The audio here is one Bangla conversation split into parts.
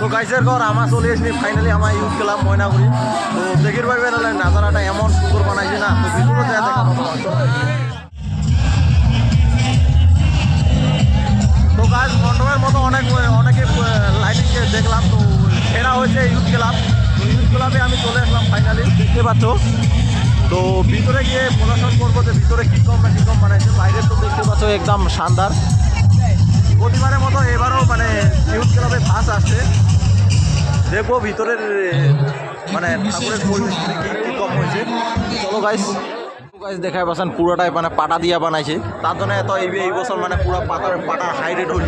তো গাইসের ঘর আমার চলে এসনি ফাইনালি আমার ইউজ করলাম ময়নাগুড়ি। তো দেখির পারবে তাহলে নাজারাটা এমন সুন্দর বানাইছে না, তো ভিতরে যা দেখা তো গাছ মণ্ডপের মতো অনেক, অনেকে লাইটিংকে দেখলাম, তো সেরা হয়েছে ইউথ ক্লাব তো ইউথ ক্লাবে আমি চলে আসলাম ফাইনালি দেখতে পাচ্ছ? তো ভিতরে গিয়ে প্রদর্শন করব যে ভিতরে কী কম না কী কম বানাইছে। বাইরে তো দেখতে পাচ্ছ একদম শানদার। প্রতিবারের মতো এবারও মানে ইউথ ক্লাবে দেখব ভিতরের মানে ঠাকুরের পরিস্থিতি কী কী হয়েছে। চলো গাইস গাইস দেখায় পাচ্ছেন পুরোটাই মানে পাটা দিয়া বানাইছে। তার জন্য এত এই এই বছর মানে পুরো পাতার পাটার হাই রেট হয়ে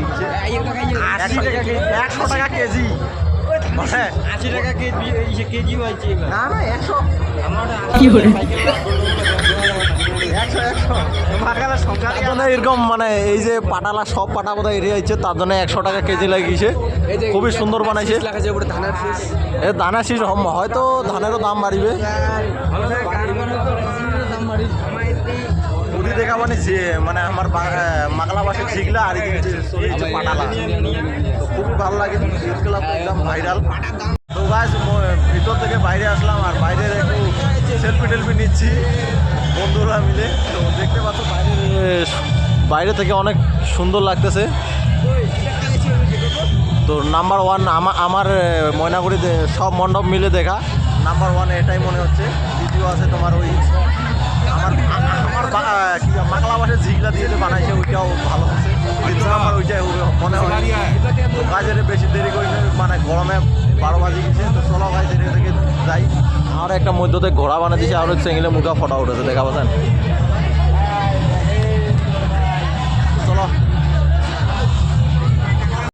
কেজি একশো টাকা কেজি। মানে আশি টাকা কেজি কেজি হয়েছে না না একশো। কি তার জন্য এরকম মানে এই যে পাটালা সব পাটা বোধহয় এরিয়া হচ্ছে তার জন্য একশো টাকা কেজি লাগিয়েছে। খুবই সুন্দর বানাইছে। উপরে ধানের শীষ এ দানা শীষ হয়তো ধানেরও দাম বাড়িবে। মুড়ি দেখা মানে যে মানে আমার বা- মাগলা বাসে ঝিগলা আর এই যে পাটালা। তো খুবই ভালো লাগে একদম ভাইরাল তো গাছ ভিতর থেকে বাইরে আসলাম আর বাইরে একটু সেলফি টেলফি নিচ্ছি বন্ধুরা মিলে। তো দেখতে বাইরে থেকে অনেক সুন্দর লাগতেছে। তো নাম্বার ওয়ান আমার আমার ময়নাগুড়িতে সব মণ্ডপ মিলে দেখা। নাম্বার ওয়ান এটাই মনে হচ্ছে। দ্বিতীয় আছে তোমার ওই আমার আমার বা- আহ, কি মাকলা বাসের ঝিগলা দিয়ে বানাইছে ওইটাও ভালো হচ্ছে। নাম্বার ওইটাই মনে হয়। কাজের বেশি দেরি করে মানে গরমে বারো বাজে গেছে তো চলো গাছ এদিকে থেকে যাই। আর একটা মধ্যতে ঘোড়া বানিয়ে দিয়েছে আর হচ্ছে এগুলো মুখা ফটা উঠেছে দেখা পাচ্ছেন?